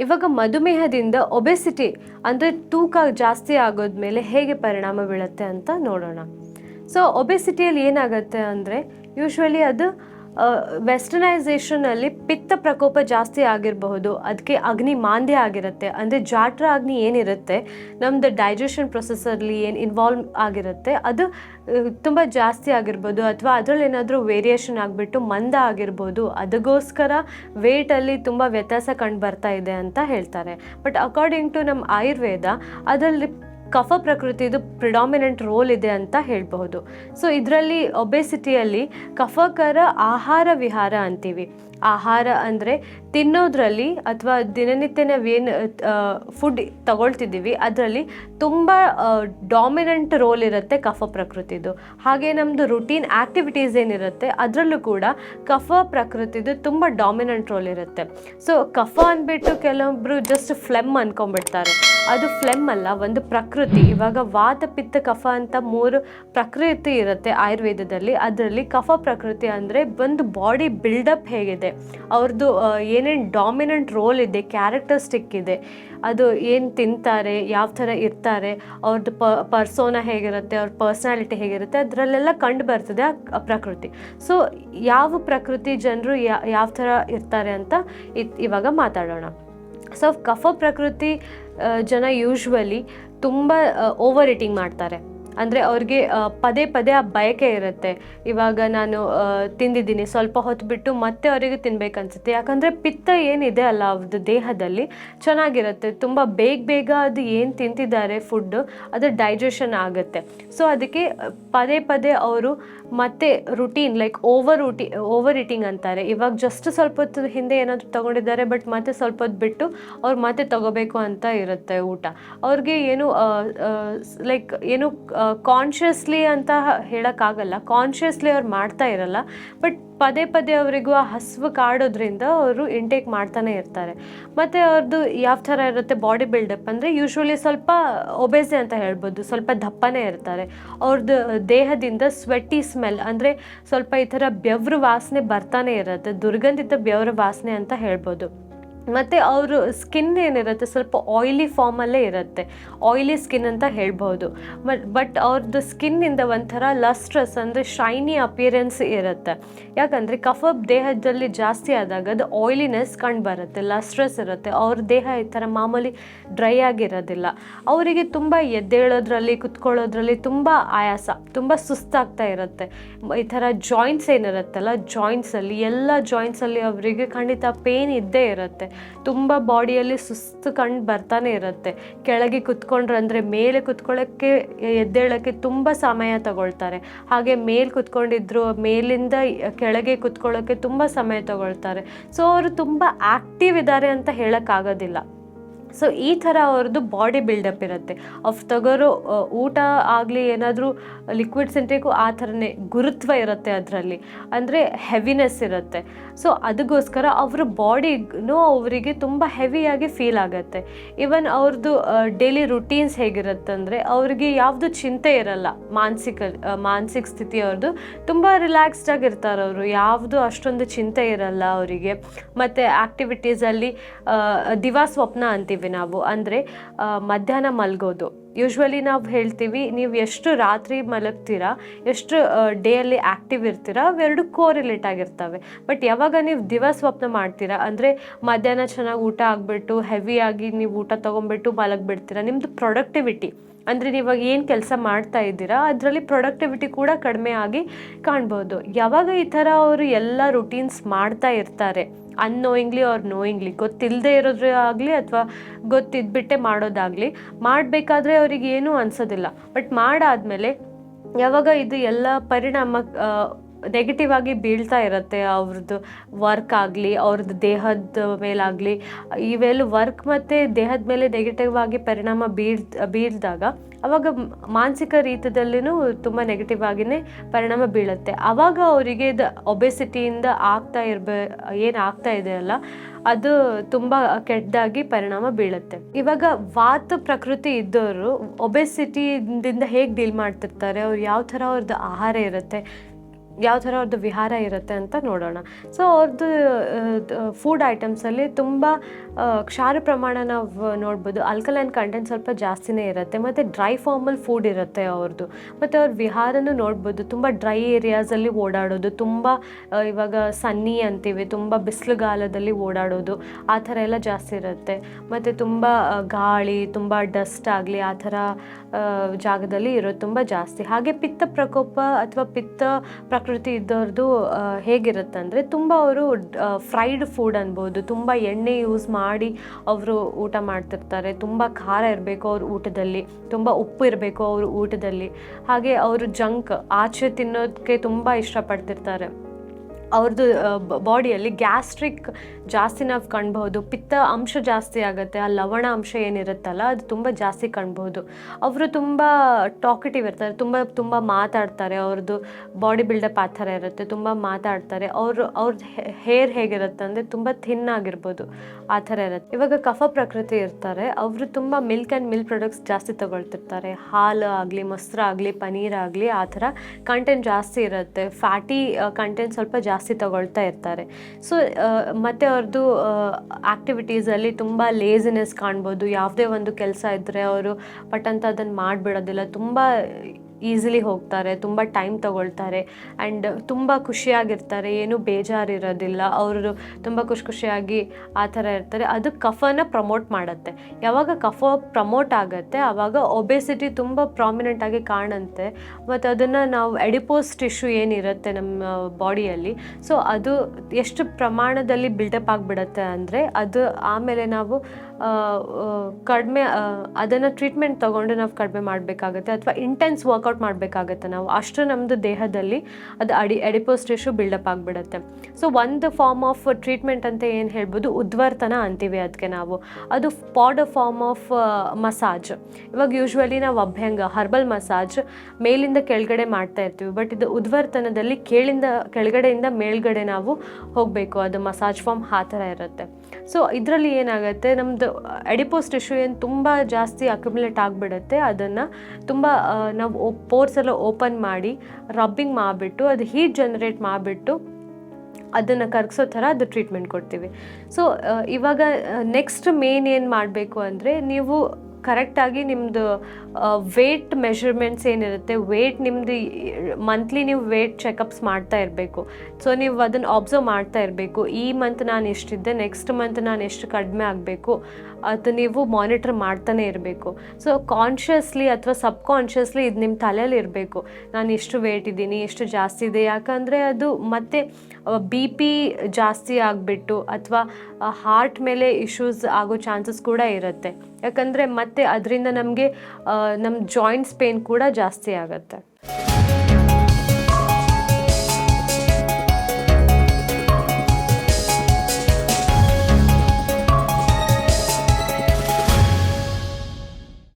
ಇವಾಗ ಮಧುಮೇಹದಿಂದ ಒಬೆಸಿಟಿ ಅಂದರೆ ತೂಕ ಜಾಸ್ತಿ ಆಗೋದ್ಮೇಲೆ ಹೇಗೆ ಪರಿಣಾಮ ಬೀಳುತ್ತೆ ಅಂತ ನೋಡೋಣ. ಸೊ ಒಬೆಸಿಟಿಯಲ್ಲಿ ಏನಾಗುತ್ತೆ ಅಂದರೆ ಯೂಶ್ವಲಿ ಅದು ವೆಸ್ಟರ್ನೈಸೇಷನಲ್ಲಿ ಪಿತ್ತ ಪ್ರಕೋಪ ಜಾಸ್ತಿ ಆಗಿರಬಹುದು. ಅದಕ್ಕೆ ಅಗ್ನಿ ಮಾಂದ್ಯ ಆಗಿರುತ್ತೆ. ಅಂದರೆ ಜಾಟ್ರ ಅಗ್ನಿ ಏನಿರುತ್ತೆ ನಮ್ಮದು ಡೈಜೆಷನ್ ಪ್ರೊಸೆಸಲ್ಲಿ ಏನು ಇನ್ವಾಲ್ವ್ ಆಗಿರುತ್ತೆ, ಅದು ತುಂಬ ಜಾಸ್ತಿ ಆಗಿರ್ಬೋದು ಅಥವಾ ಅದರಲ್ಲಿ ಏನಾದರೂ ವೇರಿಯೇಷನ್ ಆಗಿಬಿಟ್ಟು ಮಂದ ಆಗಿರ್ಬೋದು ಅದಕ್ಕೋಸ್ಕರ ವೇಟಲ್ಲಿ ತುಂಬ ವ್ಯತ್ಯಾಸ ಕಂಡು ಬರ್ತಾ ಇದೆ ಅಂತ ಹೇಳ್ತಾರೆ. ಬಟ್ ಅಕಾರ್ಡಿಂಗ್ ಟು ನಮ್ಮ ಆಯುರ್ವೇದ, ಅದರಲ್ಲಿ ಕಫ ಪ್ರಕೃತಿದು ಪ್ರಿಡಾಮಿನೆಂಟ್ ರೋಲ್ ಇದೆ ಅಂತ ಹೇಳಬಹುದು. ಸೊ ಇದರಲ್ಲಿ ಒಬೆಸಿಟಿಯಲ್ಲಿ ಕಫಕರ ಆಹಾರ ವಿಹಾರ ಅಂತೀವಿ. ಆಹಾರ ಅಂದರೆ ತಿನ್ನೋದ್ರಲ್ಲಿ ಅಥವಾ ದಿನನಿತ್ಯ ನಾವೇನು ಫುಡ್ ತಗೊಳ್ತಿದ್ದೀವಿ, ಅದರಲ್ಲಿ ತುಂಬ ಡಾಮಿನೆಂಟ್ ರೋಲ್ ಇರುತ್ತೆ ಕಫ ಪ್ರಕೃತಿದು. ಹಾಗೆ ನಮ್ಮದು ರುಟೀನ್ ಆ್ಯಕ್ಟಿವಿಟೀಸ್ ಏನಿರುತ್ತೆ, ಅದರಲ್ಲೂ ಕೂಡ ಕಫ ಪ್ರಕೃತಿದು ತುಂಬ ಡಾಮಿನೆಂಟ್ ರೋಲ್ ಇರುತ್ತೆ. ಸೊ ಕಫ ಅಂದ್ಬಿಟ್ಟು ಕೆಲವೊಬ್ಬರು ಜಸ್ಟ್ ಫ್ಲೆಮ್ ಅಂದ್ಕೊಂಡ್ಬಿಡ್ತಾರೆ ಅದು ಫ್ಲೆಮ್ ಅಲ್ಲ, ಒಂದು ಪ್ರಕೃತಿ. ಇವಾಗ ವಾತ ಪಿತ್ತ ಕಫ ಅಂತ ಮೂರು ಪ್ರಕೃತಿ ಇರುತ್ತೆ ಆಯುರ್ವೇದದಲ್ಲಿ. ಅದರಲ್ಲಿ ಕಫ ಪ್ರಕೃತಿ ಅಂದರೆ ಒಂದು ಬಾಡಿ ಬಿಲ್ಡಪ್ ಹೇಗಿದೆ. ಅವ್ರದ್ದು ಏನೇನು ಡಾಮಿನೆಂಟ್ ರೋಲ್ ಇದೆ ಕ್ಯಾರೆಕ್ಟರ್ಸ್ಟಿಕ್ ಇದೆ, ಅದು ಏನು ತಿಂತಾರೆ, ಯಾವ ಥರ ಇರ್ತಾರೆ, ಅವ್ರದ್ದು ಪ ಪರ್ಸೋನ ಹೇಗಿರುತ್ತೆ, ಅವ್ರ ಪರ್ಸ್ನಾಲಿಟಿ ಹೇಗಿರುತ್ತೆ, ಅದರಲ್ಲೆಲ್ಲ ಕಂಡು ಬರ್ತದೆ ಆ ಪ್ರಕೃತಿ. ಸೊ ಯಾವ ಪ್ರಕೃತಿ ಜನರು ಯಾವ ಥರ ಇರ್ತಾರೆ ಅಂತ ಇವಾಗ ಮಾತಾಡೋಣ. ಸೊ ಕಫ ಪ್ರಕೃತಿ ಜನ ಯೂಶ್ವಲಿ ತುಂಬ ಓವರ್ ಈಟಿಂಗ್ ಮಾಡ್ತಾರೆ. ಅಂದರೆ ಅವ್ರಿಗೆ ಪದೇ ಪದೇ ಆ ಬಯಕೆ ಇರುತ್ತೆ. ಇವಾಗ ನಾನು ತಿಂದಿದ್ದೀನಿ, ಸ್ವಲ್ಪ ಹೊತ್ತು ಬಿಟ್ಟು ಮತ್ತೆ ಅವರಿಗೆ ತಿನ್ಬೇಕನ್ಸುತ್ತೆ ಯಾಕಂದರೆ ಪಿತ್ತ ಏನಿದೆ ಅಲ್ಲ ಅವ್ರದ್ದು ದೇಹದಲ್ಲಿ ಚೆನ್ನಾಗಿರುತ್ತೆ. ತುಂಬ ಬೇಗ ಬೇಗ ಅದು ಏನು ತಿಂತಿದ್ದಾರೆ ಫುಡ್ಡು ಅದು ಡೈಜೆಷನ್ ಆಗುತ್ತೆ. ಸೊ ಅದಕ್ಕೆ, ಪದೇ ಪದೇ ಅವರು ಮತ್ತೆ ರುಟೀನ್ ಲೈಕ್ ಓವರ್ ಊಟಿ ಓವರ್ ಈಟಿಂಗ್ ಅಂತಾರೆ. ಇವಾಗ ಜಸ್ಟ್ ಸ್ವಲ್ಪ ಹೊತ್ತು ಹಿಂದೆ ಏನಾದರೂ ತಗೊಂಡಿದ್ದಾರೆ ಬಟ್ ಮತ್ತೆ ಸ್ವಲ್ಪ ಹೊತ್ತು ಬಿಟ್ಟು ಅವ್ರು ಮತ್ತೆ ತಗೋಬೇಕು ಅಂತ ಇರುತ್ತೆ ಊಟ. ಅವ್ರಿಗೆ ಏನು ಲೈಕ್ ಏನು ಕಾನ್ಷಿಯಸ್ಲಿ ಅಂತ ಹೇಳೋಕ್ಕಾಗಲ್ಲ. ಕಾನ್ಷಿಯಸ್ಲಿ ಅವ್ರು ಮಾಡ್ತಾ ಇರಲ್ಲ ಬಟ್ ಪದೇ ಪದೇ ಅವರಿಗೂ ಆ ಹಸಿವು ಕಾಡೋದ್ರಿಂದ ಅವರು ಇಂಟೇಕ್ ಮಾಡ್ತಾನೆ ಇರ್ತಾರೆ. ಮತ್ತು ಅವ್ರದ್ದು ಯಾವ ಥರ ಇರುತ್ತೆ ಬಾಡಿ ಬಿಲ್ಡಪ್ ಅಂದರೆ ಯೂಶ್ವಲಿ ಸ್ವಲ್ಪ ಒಬೆಸೆ ಅಂತ ಹೇಳ್ಬೋದು, ಸ್ವಲ್ಪ ದಪ್ಪನೇ ಇರ್ತಾರೆ. ಅವ್ರದ್ದು ದೇಹದಿಂದ ಸ್ವೆಟ್ಟಿ ಸ್ಮೆಲ್ ಅಂದರೆ ಸ್ವಲ್ಪ ಈ ಥರ ಬೆವ್ರ ವಾಸನೆ ಬರ್ತಾನೆ ಇರುತ್ತೆ, ದುರ್ಗಂಧಿತ ಬೆವ್ರ ವಾಸನೆ ಅಂತ ಹೇಳ್ಬೋದು. ಮತ್ತು ಅವರು ಸ್ಕಿನ್ ಏನಿರುತ್ತೆ, ಸ್ವಲ್ಪ ಆಯ್ಲಿ ಫಾರ್ಮಲ್ಲೇ ಇರುತ್ತೆ. ಆಯ್ಲಿ ಸ್ಕಿನ್ ಅಂತ ಹೇಳ್ಬೋದು. ಬಟ್ ಬಟ್ ಅವ್ರದ್ದು ಸ್ಕಿನ್ನಿಂದ ಒಂಥರ ಲಸ್ಟ್ರಸ್ ಅಂದರೆ ಶೈನಿ ಅಪಿಯರೆನ್ಸ್ ಇರುತ್ತೆ. ಯಾಕಂದರೆ ಕಫ ದೇಹದಲ್ಲಿ ಜಾಸ್ತಿ ಆದಾಗ ಅದು ಆಯ್ಲಿನೆಸ್ ಕಂಡು ಬರುತ್ತೆ ಲಸ್ಟ್ರಸ್ ಇರುತ್ತೆ. ಅವ್ರ ದೇಹ ಈ ಥರ ಮಾಮೂಲಿ ಡ್ರೈ ಆಗಿರೋದಿಲ್ಲ. ಅವರಿಗೆ ತುಂಬ ಎದ್ದೇಳೋದ್ರಲ್ಲಿ, ಕುತ್ಕೊಳ್ಳೋದ್ರಲ್ಲಿ ತುಂಬ ಆಯಾಸ, ತುಂಬ ಸುಸ್ತಾಗ್ತಾ ಇರುತ್ತೆ. ಈ ಥರ ಜಾಯಿಂಟ್ಸ್ ಏನಿರುತ್ತಲ್ಲ ಜಾಯಿಂಟ್ಸಲ್ಲಿ ಎಲ್ಲ ಜಾಯಿಂಟ್ಸಲ್ಲಿ ಅವರಿಗೆ ಖಂಡಿತ ಪೇನ್ ಇದ್ದೇ ಇರುತ್ತೆ. ತುಂಬ ಬಾಡಿಯಲ್ಲಿ ಸುಸ್ತು ಕಂಡು ಬರ್ತಾನೆ ಇರುತ್ತೆ. ಕೆಳಗೆ ಕುತ್ಕೊಂಡ್ರೆ ಅಂದರೆ ಮೇಲೆ ಕುತ್ಕೊಳ್ಳೋಕ್ಕೆ ಎದ್ದೇಳೋಕ್ಕೆ ತುಂಬ ಸಮಯ ತಗೊಳ್ತಾರೆ. ಹಾಗೆ ಮೇಲೆ ಕುತ್ಕೊಂಡಿದ್ರು, ಮೇಲಿಂದ ಕೆಳಗೆ ಕುತ್ಕೊಳ್ಳೋಕ್ಕೆ ತುಂಬ ಸಮಯ ತಗೊಳ್ತಾರೆ. ಸೊ, ಅವರು ತುಂಬ ಆ್ಯಕ್ಟಿವ್ ಇದ್ದಾರೆ ಅಂತ ಹೇಳೋಕ್ಕಾಗೋದಿಲ್ಲ. ಸೊ ಈ ಥರ ಅವ್ರದ್ದು ಬಾಡಿ ಬಿಲ್ಡಪ್ ಇರುತ್ತೆ. ಅವ್ ತಗೋರೋ ಊಟ ಆಗಲಿ ಏನಾದರೂ ಲಿಕ್ವಿಡ್ಸ್ ಇಂಟೇಕು ಆ ಥರನೇ ಗುರುತ್ವ ಇರುತ್ತೆ ಅದರಲ್ಲಿ. ಅಂದರೆ ಹೆವಿನೆಸ್ ಇರುತ್ತೆ. ಸೊ ಅದಕ್ಕೋಸ್ಕರ ಅವರ ಬಾಡಿಗೂ ಅವರಿಗೆ ತುಂಬ ಹೆವಿಯಾಗಿ ಫೀಲ್ ಆಗುತ್ತೆ. ಈವನ್ ಅವ್ರದ್ದು ಡೈಲಿ ರುಟೀನ್ಸ್ ಹೇಗಿರುತ್ತೆ ಅಂದರೆ ಅವ್ರಿಗೆ ಯಾವುದು ಚಿಂತೆ ಇರಲ್ಲ. ಮಾನಸಿಕ ಮಾನಸಿಕ ಸ್ಥಿತಿ ಅವ್ರದ್ದು ತುಂಬ ರಿಲ್ಯಾಕ್ಸ್ಡ್ ಆಗಿರ್ತಾರೆ ಅವರು. ಯಾವುದು ಅಷ್ಟೊಂದು ಚಿಂತೆ ಇರಲ್ಲ ಅವರಿಗೆ. ಮತ್ತು ಆ್ಯಕ್ಟಿವಿಟೀಸಲ್ಲಿ ದಿವಾ ಸ್ವಪ್ನ ಅಂತೀವಿ. ನಾವು. ಅಂದರೆ ಮಧ್ಯಾಹ್ನ ಮಲಗೋದು. ಯೂಶ್ವಲಿ ನಾವು ಹೇಳ್ತೀವಿ, ನೀವು ಎಷ್ಟು ರಾತ್ರಿ ಮಲಗ್ತೀರಾ, ಎಷ್ಟು ಡೇಯಲ್ಲಿ ಆ್ಯಕ್ಟಿವ್ ಇರ್ತೀರಾ ಅವೆರಡು ಕೋರಿಲೇಟ್ ಆಗಿರ್ತವೆ. ಬಟ್ ಯಾವಾಗ ನೀವು ದಿವ ಸ್ವಪ್ನ ಮಾಡ್ತೀರಾ, ಅಂದರೆ ಮಧ್ಯಾಹ್ನ ಚೆನ್ನಾಗಿ ಊಟ ಆಗಿಬಿಟ್ಟು ಹೆವಿಯಾಗಿ ನೀವು ಊಟ ತೊಗೊಂಬಿಟ್ಟು ಮಲಗಿಬಿಡ್ತೀರಾ ನಿಮ್ಮದು ಪ್ರೊಡಕ್ಟಿವಿಟಿ ಅಂದರೆ ನೀವಾಗ ಏನು ಕೆಲಸ ಮಾಡ್ತಾ ಇದ್ದೀರಾ, ಅದರಲ್ಲಿ ಪ್ರೊಡಕ್ಟಿವಿಟಿ ಕೂಡ ಕಡಿಮೆ ಆಗಿ ಕಾಣ್ಬೋದು. ಯಾವಾಗ ಈ ಥರ ಅವರು ಎಲ್ಲ ರುಟೀನ್ಸ್ ಮಾಡ್ತಾ ಇರ್ತಾರೆ ಅನ್ನೋಯಿಂಗ್ಲಿ ಅವ್ರು ನೋಯಿಂಗ್ಲಿ ಗೊತ್ತಿಲ್ಲದೆ ಇರೋದ್ರ ಆಗಲಿ ಅಥವಾ ಗೊತ್ತಿದ್ಬಿಟ್ಟೆ ಮಾಡೋದಾಗಲಿ, ಮಾಡಬೇಕಾದ್ರೆ ಅವ್ರಿಗೆ ಏನೂ ಅನ್ಸೋದಿಲ್ಲ. ಬಟ್ ಮಾಡಾದ್ಮೇಲೆ ಯಾವಾಗ ಇದು ಎಲ್ಲ ಪರಿಣಾಮ ನೆಗೆಟಿವ್ ಆಗಿ ಬೀಳ್ತಾ ಇರುತ್ತೆ ಅವ್ರದ್ದು ವರ್ಕ್ ಆಗಲಿ ಅವ್ರದ್ದು ದೇಹದ ಮೇಲಾಗಲಿ. ಇವೆಲ್ಲ ವರ್ಕ್ ಮತ್ತು ದೇಹದ ಮೇಲೆ ನೆಗೆಟಿವ್ ಆಗಿ ಪರಿಣಾಮ ಬೀಳ್, ಬೀಳ್ದಾಗ ಅವಾಗ ಮಾನಸಿಕ ರೀತಿಯಲ್ಲಿನೂ ತುಂಬ ನೆಗೆಟಿವ್ ಆಗಿನೇ ಪರಿಣಾಮ ಬೀಳುತ್ತೆ. ಆವಾಗ ಅವರಿಗೆ ಇದು ಒಬೆಸಿಟಿಯಿಂದ ಆಗ್ತಾ ಇರ್ಬೇ, ಏನು ಆಗ್ತಾ ಇದೆ ಅಲ್ಲ, ಅದು ತುಂಬ ಕೆಟ್ಟದಾಗಿ ಪರಿಣಾಮ ಬೀಳುತ್ತೆ. ಇವಾಗ ವಾತ ಪ್ರಕೃತಿ ಇದ್ದವರು ಒಬೆಸಿಟಿಯಿಂದ ಹೇಗೆ ಡೀಲ್ ಮಾಡ್ತಿರ್ತಾರೆ, ಅವ್ರು ಯಾವ ಥರ ಅವ್ರದ್ದು ಆಹಾರ ಇರುತ್ತೆ ಯಾವ ಥರ ಅವ್ರದ್ದು ವಿಹಾರ ಇರುತ್ತೆ ಅಂತ ನೋಡೋಣ. ಸೊ ಅವ್ರದ್ದು ಫುಡ್ ಐಟಮ್ಸಲ್ಲಿ ತುಂಬ ಕ್ಷಾರ ಪ್ರಮಾಣ ನಾವು ನೋಡ್ಬೋದು. ಅಲ್ಕಲೈನ್ ಕಂಟೆಂಟ್ ಸ್ವಲ್ಪ ಜಾಸ್ತಿನೇ ಇರುತ್ತೆ. ಮತ್ತು ಡ್ರೈ ಫಾರ್ಮಲ್ ಫುಡ್ ಇರುತ್ತೆ ಅವ್ರದ್ದು. ಮತ್ತು ಅವ್ರ ವಿಹಾರನೂ ನೋಡ್ಬೋದು. ತುಂಬ ಡ್ರೈ ಏರಿಯಾಸಲ್ಲಿ ಓಡಾಡೋದು. ತುಂಬ ಇವಾಗ ಸನ್ನಿ ಅಂತೀವಿ. ತುಂಬ ಬಿಸಿಲುಗಾಲದಲ್ಲಿ ಓಡಾಡೋದು. ಆ ಥರ ಎಲ್ಲ ಜಾಸ್ತಿ ಇರುತ್ತೆ. ಮತ್ತು ತುಂಬ ಗಾಳಿ, ತುಂಬ ಡಸ್ಟ್ ಆಗಲಿ ಆ ಥರ ಜಾಗದಲ್ಲಿ ಇರೋದು ತುಂಬ ಜಾಸ್ತಿ. ಹಾಗೆ ಪಿತ್ತ ಪ್ರಕೋಪ ಅಥವಾ ಪಿತ್ತ ಪ್ರಕೃತಿ ಇದ್ದವ್ರದ್ದು ಹೇಗಿರುತ್ತೆ ಅಂದರೆ ತುಂಬ ಅವರು ಫ್ರೈಡ್ ಫುಡ್ ಅನ್ಬೋದು, ತುಂಬ ಎಣ್ಣೆ ಯೂಸ್ ಮಾಡಿ ಅವರು ಊಟ ಮಾಡ್ತಿರ್ತಾರೆ. ತುಂಬ ಖಾರ ಇರಬೇಕು ಅವ್ರ ಊಟದಲ್ಲಿ, ತುಂಬ ಉಪ್ಪು ಇರಬೇಕು ಅವ್ರ ಊಟದಲ್ಲಿ. ಹಾಗೆ ಅವರು ಜಂಕ್ ಆಚೆ ತಿನ್ನೋದಕ್ಕೆ ತುಂಬ ಇಷ್ಟಪಡ್ತಿರ್ತಾರೆ. ಅವ್ರದ್ದು ಬಾಡಿಯಲ್ಲಿ ಗ್ಯಾಸ್ಟ್ರಿಕ್ ಜಾಸ್ತಿ ನಾವು ಕಾಣ್ಬಹುದು. ಪಿತ್ತ ಅಂಶ ಜಾಸ್ತಿ ಆಗುತ್ತೆ, ಆ ಲವಣ ಅಂಶ ಏನಿರುತ್ತಲ್ಲ, ಅದು ತುಂಬ ಜಾಸ್ತಿ ಕಾಣ್ಬೋದು ಅವರು ತುಂಬ ಟಾಕಿಟಿವ್ ಇರ್ತಾರೆ, ತುಂಬ ತುಂಬ ಮಾತಾಡ್ತಾರೆ ಅವ್ರದ್ದು ಬಾಡಿ ಬಿಲ್ಡಪ್ ಆ ಥರ ಇರುತ್ತೆ, ತುಂಬ ಮಾತಾಡ್ತಾರೆ. ಅವರು ಅವ್ರದ್ದು ಹೇರ್ ಹೇಗಿರುತ್ತೆ ಅಂದರೆ ತುಂಬ ಥಿನ್ ಆಗಿರ್ಬೋದು, ಆ ಥರ ಇರುತ್ತೆ. ಇವಾಗ ಕಫ ಪ್ರಕೃತಿ ಇರ್ತಾರೆ, ಅವರು ತುಂಬ ಮಿಲ್ಕ್ ಆ್ಯಂಡ್ ಮಿಲ್ಕ್ ಪ್ರಾಡಕ್ಟ್ಸ್ ಜಾಸ್ತಿ ತಗೊಳ್ತಿರ್ತಾರೆ. ಹಾಲು ಆಗಲಿ, ಮೊಸರು ಆಗಲಿ, ಪನೀರ್ ಆಗಲಿ, ಆ ಥರ ಕಂಟೆಂಟ್ ಜಾಸ್ತಿ ಇರುತ್ತೆ. ಫ್ಯಾಟಿ ಕಂಟೆಂಟ್ ಸ್ವಲ್ಪ ಜಾಸ್ತಿ ತಗೊಳ್ತಾ ಇರ್ತಾರೆ. ಸೊ ಮತ್ತು ಅವ್ರದ್ದು ಆ್ಯಕ್ಟಿವಿಟೀಸಲ್ಲಿ ತುಂಬ ಲೇಸಿನೆಸ್ ಕಾಣ್ಬೋದು. ಯಾವುದೇ ಒಂದು ಕೆಲಸ ಇದ್ದರೆ ಅವರು ಪಟ್ಟಂತ ಅದನ್ನು ಮಾಡಿಬಿಡೋದಿಲ್ಲ. ತುಂಬ ಈಸಿಲಿ ಹೋಗ್ತಾರೆ, ತುಂಬ ಟೈಮ್ ತಗೊಳ್ತಾರೆ ಆ್ಯಂಡ್ ತುಂಬ ಖುಷಿಯಾಗಿರ್ತಾರೆ. ಏನೂ ಬೇಜಾರಿರೋದಿಲ್ಲ. ಅವರು ತುಂಬ ಖುಷಿ ಖುಷಿಯಾಗಿ ಆ ಥರ ಇರ್ತಾರೆ. ಅದು ಕಫನ ಪ್ರಮೋಟ್ ಮಾಡುತ್ತೆ. ಯಾವಾಗ ಕಫ ಪ್ರಮೋಟ್ ಆಗುತ್ತೆ ಆವಾಗ ಒಬೆಸಿಟಿ ತುಂಬ ಪ್ರಾಮಿನೆಂಟ್ ಆಗಿ ಕಾಣುತ್ತೆ. ಮತ್ತು ಅದನ್ನು ನಾವು ಎಡಿಪೋಸ್ ಟಿಶ್ಯೂ ಏನಿರುತ್ತೆ ನಮ್ಮ ಬಾಡಿಯಲ್ಲಿ ಸೊ ಅದು ಎಷ್ಟು ಪ್ರಮಾಣದಲ್ಲಿ ಬಿಲ್ಡಪ್ ಆಗಿಬಿಡುತ್ತೆ ಅಂದರೆ ಅದು ಆಮೇಲೆ ನಾವು ಕಡಿಮೆ ಅದನ್ನು ಟ್ರೀಟ್ಮೆಂಟ್ ತೊಗೊಂಡು ನಾವು ಕಡಿಮೆ ಮಾಡಬೇಕಾಗುತ್ತೆ. ಅಥವಾ ಇಂಟೆನ್ಸ್ ವರ್ಕೌಟ್ ಮಾಡಬೇಕಾಗತ್ತೆ. ನಾವು ಅಷ್ಟು ನಮ್ಮದು ದೇಹದಲ್ಲಿ ಅದು ಅಡಿ ಎಡಿಪೋಸ್ ಟಿಶ್ಯೂ ಬಿಲ್ಡಪ್ ಆಗಿಬಿಡುತ್ತೆ. ಸೊ ಒಂದು ಫಾರ್ಮ್ ಆಫ್ ಟ್ರೀಟ್ಮೆಂಟ್ ಅಂತ ಏನು ಹೇಳ್ಬೋದು, ಉದ್ವರ್ತನ ಅಂತೀವಿ ಅದಕ್ಕೆ ನಾವು. ಅದು ಪಾಡ್ ಫಾರ್ಮ್ ಆಫ್ ಮಸಾಜ್ ಇವಾಗ ಯೂಶ್ವಲಿ ನಾವು ಅಭ್ಯಂಗ ಹರ್ಬಲ್ ಮಸಾಜ್ ಮೇಲಿಂದ ಕೆಳಗಡೆ ಮಾಡ್ತಾ ಇರ್ತೀವಿ. ಬಟ್ ಇದು ಉದ್ವರ್ತನದಲ್ಲಿ ಕೇಳಿಂದ, ಕೆಳಗಡೆಯಿಂದ ಮೇಲ್ಗಡೆ ನಾವು ಹೋಗಬೇಕು. ಅದು ಮಸಾಜ್ ಫಾರ್ಮ್ ಆ ಥರ ಇರುತ್ತೆ. ಸೊ ಇದರಲ್ಲಿ ಏನಾಗುತ್ತೆ ನಮ್ಮದು ಎಡಿಪೋಸ್ ಟಿಶ್ಯೂ ಏನು ತುಂಬ ಜಾಸ್ತಿ ಅಕ್ಯುಮುಲೇಟ್ ಆಗಿಬಿಡುತ್ತೆ. ಅದನ್ನು ತುಂಬ ನಾವು ಪೋರ್ಸ್ ಎಲ್ಲ ಓಪನ್ ಮಾಡಿ ರಬ್ಬಿಂಗ್ ಮಾಡಿಬಿಟ್ಟು, ಅದು ಹೀಟ್ ಜನರೇಟ್ ಮಾಡಿಬಿಟ್ಟು ಅದನ್ನು ಕರಗಿಸೋ ಥರ ಅದು ಟ್ರೀಟ್ಮೆಂಟ್ ಕೊಡ್ತೀವಿ. ಸೊ ಇವಾಗ ನೆಕ್ಸ್ಟ್ ಮೇನ್ ಏನು ಮಾಡಬೇಕು ಅಂದರೆ, ನೀವು ಕರೆಕ್ಟಾಗಿ ನಿಮ್ಮದು ವೆಯ್ಟ್ ಮೆಷರ್ಮೆಂಟ್ಸ್ ಏನಿರುತ್ತೆ ವೇಟ್ ನಿಮ್ಮದು ಮಂತ್ಲಿ ನೀವು ವೇಟ್ ಚೆಕಪ್ಸ್ ಮಾಡ್ತಾ ಇರಬೇಕು. ಸೊ ನೀವು ಅದನ್ನು ಅಬ್ಸರ್ವ್ ಮಾಡ್ತಾ ಇರಬೇಕು. ಈ ಮಂತ್ ನಾನು ಎಷ್ಟಿದ್ದೆ ನೆಕ್ಸ್ಟ್ ಮಂತ್ ನಾನು ಎಷ್ಟು ಕಡಿಮೆ ಆಗಬೇಕು, ಅದು ನೀವು ಮಾನಿಟರ್ ಮಾಡ್ತಾನೆ ಇರಬೇಕು. ಸೊ ಕಾನ್ಷಿಯಸ್ಲಿ ಅಥವಾ ಸಬ್ ಕಾನ್ಷಿಯಸ್ಲಿ ಇದು ನಿಮ್ಮ ತಲೆಯಲ್ಲಿ ಇರಬೇಕು. ನಾನು ಎಷ್ಟು ವೇಟ್ ಇದ್ದೀನಿ ಎಷ್ಟು ಜಾಸ್ತಿ ಇದೆ. ಯಾಕಂದರೆ ಅದು ಮತ್ತೆ ಬಿ ಪಿ ಜಾಸ್ತಿ ಆಗಿಬಿಟ್ಟು, ಅಥವಾ ಹಾರ್ಟ್ ಮೇಲೆ ಇಶ್ಯೂಸ್ ಆಗೋ ಚಾನ್ಸಸ್ ಕೂಡ ಇರುತ್ತೆ. ಯಾಕಂದರೆ ಮತ್ತೆ ಅದರಿಂದ ನಮಗೆ ನಮ್ಮ ಜಾಯಿಂಟ್ಸ್ ಪೇನ್ ಕೂಡ ಜಾಸ್ತಿ ಆಗುತ್ತೆ.